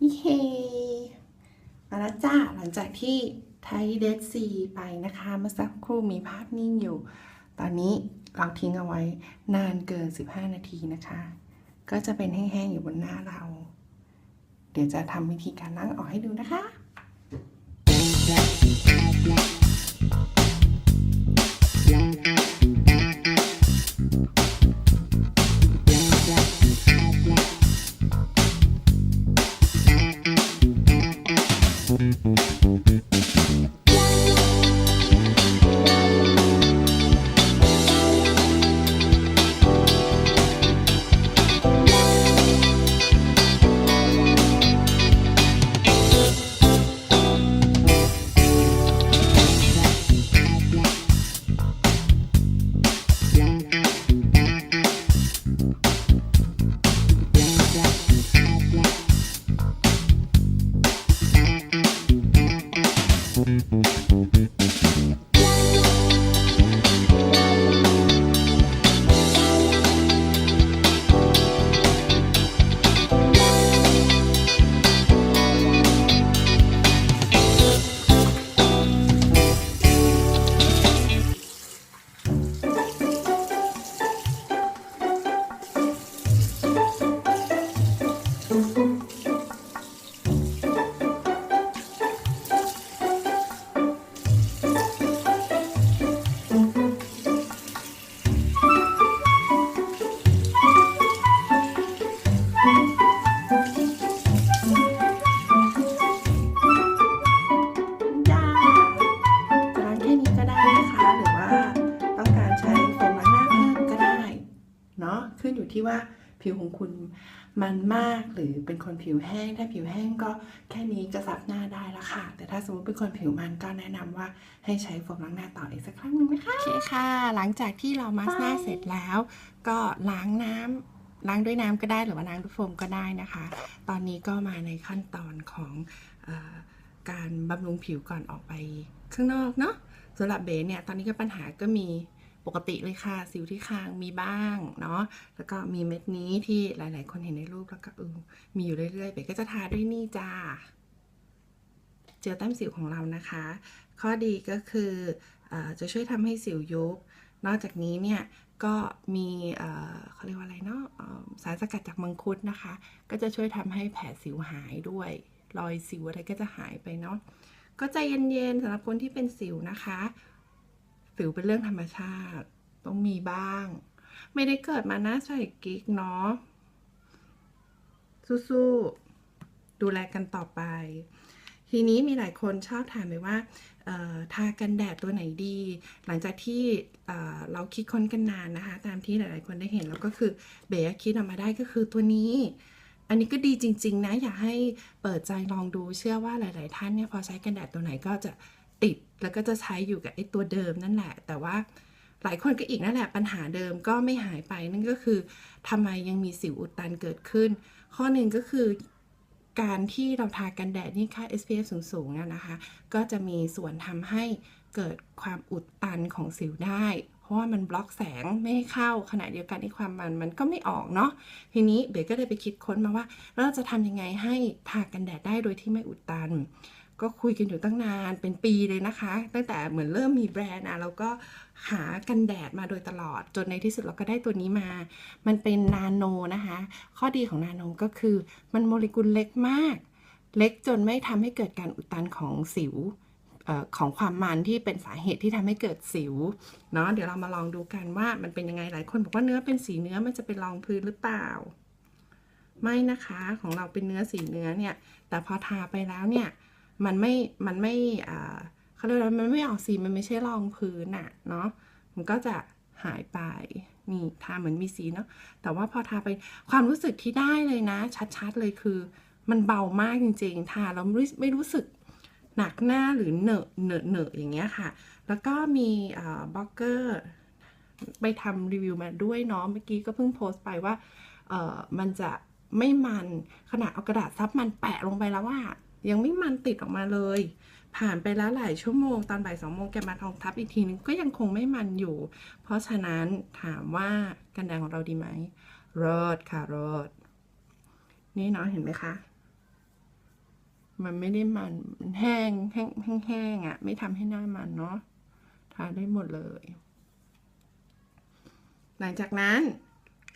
เฮ้มาแล้วจ้าหลังจากที่ไทยเดดซีไปนะคะ เมื่อสักครู่มีภาพนิ่งอยู่ ตอนนี้เราทิ้งเอาไว้นานเกิน 15 นาทีนะคะ ก็จะเป็นแห้งๆอยู่บนหน้าเรา เดี๋ยวจะทำวิธีการล้างออกให้ดูนะคะ ที่ว่าผิวของคุณมันมากหรือเป็นคนผิวแห้ง ถ้าผิวแห้งก็แค่นี้จะซับหน้าได้แล้วค่ะ แต่ถ้าสมมติเป็นคนผิวมันก็แนะนำว่าให้ใช้โฟมล้างหน้าต่ออีกสักครั้งหนึ่งนะคะโอเคค่ะ หลังจากที่เรามาสหน้าเสร็จแล้ว ก็ล้างน้ำล้างด้วยน้ำก็ได้หรือว่าล้างด้วยโฟมก็ได้นะคะ ตอนนี้ก็มาในขั้นตอนของออการบำรุงผิวก่อนออกไปข้างนอกเนาะสำหรับเบสเนี่ยตอนนี้ก็ปัญหาก็มี กติเลยค่ะ สิวที่คางมีบ้างเนาะแล้วก็มีเม็ดนี้ที่หลาย ๆ คนเห็นในรูปแล้วก็เออมีอยู่เรื่อยๆเบก็จะทาด้วยนี่จ้าเจลแต้มสิวของเรานะคะ ข้อดีก็คืออจะช่วยทำให้สิวยุบ นอกจากนี้เนี่ยก็มีเขาเรียกว่าอะไรเนาะสารสกัดจากมังคุดนะคะ ก็จะช่วยทำให้แผลสิวหายด้วย รอยสิวอะไรก็จะหายไปเนาะก็ใจเย็นๆสำหรับคนที่เป็นสิวนะคะ สิวเป็นเรื่องธรรมชาติ ต้องมีบ้าง ไม่ได้เกิดมาหน้าใส่กิ๊กเนาะสู้ๆดูแลกันต่อไป ทีนี้มีหลายคนชอบถามไปว่าทากันแดดตัวไหนดี หลังจากที่เเราคิดค้นกันนานนะคะ ตามที่หลาย ๆ คนได้เห็นแล้วก็คือเบย์คิดออกมาได้ก็คือตัวนี้ อันนี้ก็ดีจริง ๆ นะ อยากให้เปิดใจลองดูเชื่อว่าหลาย ๆ ท่านเนี่ยพอใช้กันแดดตัวไหนก็จะ ติดแล้วก็จะใช้อยู่กับไอ้ตัวเดิมนั่นแหละ แต่ว่าหลายคนก็อีกนั่นแหละปัญหาเดิมก็ไม่หายไปนั่นก็คือทำไมยังมีสิวอุดตันเกิดขึ้น ข้อหนึ่งก็คือการที่เราทากันแดดนี่ค่า SPF สูงๆนี่ยนะคะ ก็จะมีส่วนทำให้เกิดความอุดตันของสิวได้ เพราะว่ามันบล็อกแสงไม่ให้เข้าขณะเดียวกันไอ้ความมันมันก็ไม่ออกเนาะทีนี้เบสก็เลยไปคิดค้นมาว่าเราจะทำยังไงให้ทากันแดดได้โดยที่ไม่อุดตัน ก็คุยกันอยู่ตั้งนานเป็นปีเลยนะคะ ตั้งแต่เหมือนเริ่มมีแบรนด์อะเราก็หากันแดดมาโดยตลอด จนในที่สุดเราก็ได้ตัวนี้มา มันเป็นนาโนนะคะ ข้อดีของนาโนก็คือ มันโมเลกุลเล็กมาก เล็กจนไม่ทำให้เกิดการอุดตันของสิวออของความมันที่เป็นสาเหตุที่ทำให้เกิดสิวเนาะเดี๋ยวเรามาลองดูกันว่ามันเป็นยังไงหลายคนบอกว่าเนื้อเป็นสีเนื้อมันจะเป็นรองพื้นหรือเปล่า ไม่นะคะของเราเป็นเนื้อสีเนื้อเนี่ย แต่พอทาไปแล้วเนี่ย มันไม่มันไม่เขาเรียกว่ามันไม่ออกสีมันไม่ใช่รองพื้นอะเนาะมันก็จะหายไปนี่ทาเหมือนมีสีเนาะแต่ว่าพอทาไปความรู้สึกที่ได้เลยนะ ชัดๆเลยคือ มันเบามากจริงๆ ทาแล้วไม่รู้ไม่รู้สึกหนักหน้าหรือเหนอะเหนอะเหนอะอย่างเงี้ยค่ะ แล้วก็มีบล็อกเกอร์ไปทำรีวิวมาด้วยเนาะเมื่อกี้ก็เพิ่งโพสต์ไปว่า เออมันจะไม่มันขนาดเอากระดาษซับมันแปะลงไปแล้วว่า ยังไม่มันติดออกมาเลย ผ่านไปแล้วหลายชั่วโมง ตอนบ่ายสองโมงแกมาทองทับอีกทีนึงก็ยังคงไม่มันอยู่ เพราะฉะนั้นถามว่ากันแดดของเราดีไหมรอดค่ะรอด นี่เนาะเห็นไหมคะ มันไม่ได้มันมันแห้งแห้งแห้งแห้งๆอะไม่ทำให้หน้ามันเนาะทาได้หมดเลย หลังจากนั้น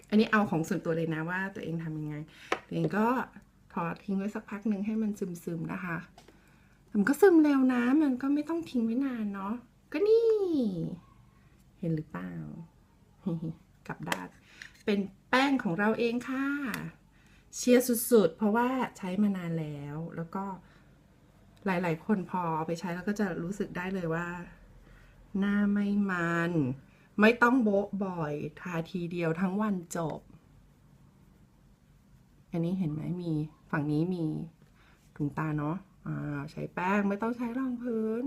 อันนี้เอาของส่วนตัวเลยนะว่าตัวเองทำยังไงตัวเองก็ ถอดทิ้งไว้สักพักหนึ่งให้มันซึมๆนะคะ มันก็ซึมเร็วนะ มันก็ไม่ต้องทิ้งไว้นานเนาะ ก็นี่ เห็นหรือเปล่า กลับด้าน เป็นแป้งของเราเองค่ะ เชียร์สุดๆ เพราะว่าใช้มานานแล้ว แล้วก็หลายๆ คนพอเอาไปใช้แล้วก็จะรู้สึกได้เลยว่า หน้าไม่มัน ไม่ต้องโบ๊ะบ่อย ทาทีเดียวทั้งวันจบ อันนี้เห็นไหมมี ฝั่งนี้มีถุงตาเนาะอ่าใช้แป้งไม่ต้องใช้รองพื้น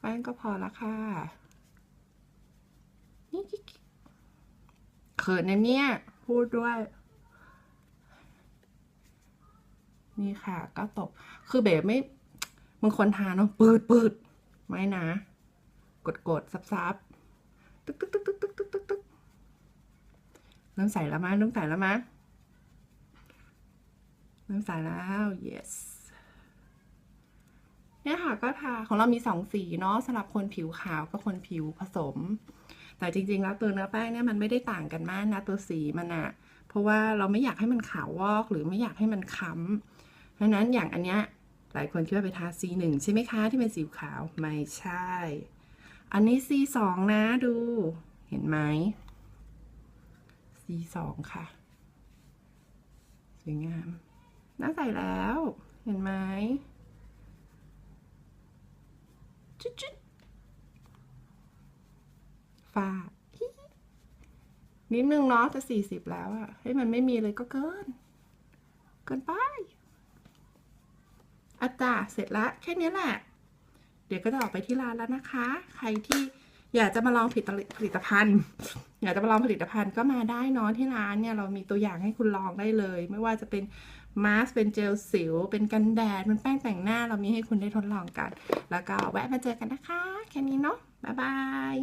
แป้งก็พอละค่ะ นี่เขินนะเนี่ย พูดด้วย นี่ค่ะก็ตก คือเบบไม่มึงคนทานเนาะปืดปืดไม่นะ กดกดซับซับตึ๊กตึ๊กตึ๊กตึ๊กตึ๊กตึ๊กตึ๊กน้ำใส่แล้วมั้ยเริ่ใส่แล้วมั้ย เริ่มใส่แล้ว yes เนี่ยค่ะก็ทาของเรามีสองสีเนาะสำหรับคนผิวขาวกับคนผิวผสม แต่จริง ๆ แล้วตัวเนื้อแป้งเนี่ยมันไม่ได้ต่างกันมากนะตัวสีมันอะเพราะว่าเราไม่อยากให้มันขาววอกหรือไม่อยากให้มันค้ำเพราะนั้นอย่างอันเนี้ยหลายคนคิดว่าไปทา C1 ใช่ไหมคะที่เป็นสีขาวไม่ใช่ อันนี้ C2 นะดูเห็นไหม C2 ค่ะ สวยงาม น่าใส่แล้ว เห็นไหมจุดจุดฝาดนิดนึงเนาะจะสี่สิบแล้วอะให้มันไม่มีเลยก็เกิน เกินไปอาจารย์เสร็จละแค่นี้แหละ เดี๋ยวก็จะออกไปที่ร้านแล้วนะคะ ใครที่อยากจะมาลองผลิตผลิตภัณฑ์ อยากจะมาลองผลิตภัณฑ์ก็มาได้เนอะที่ร้านเนี่ยเรามีตัวอย่างให้คุณลองได้เลย ไม่ว่าจะเป็น มาสเป็นเจลสิว เป็นกันแดดเป็นแป้งแต่งหน้าเรามีให้คุณได้ทดลองกัน แล้วก็แวะมาเจอกันนะคะ แค่นี้เนาะบ๊ายบาย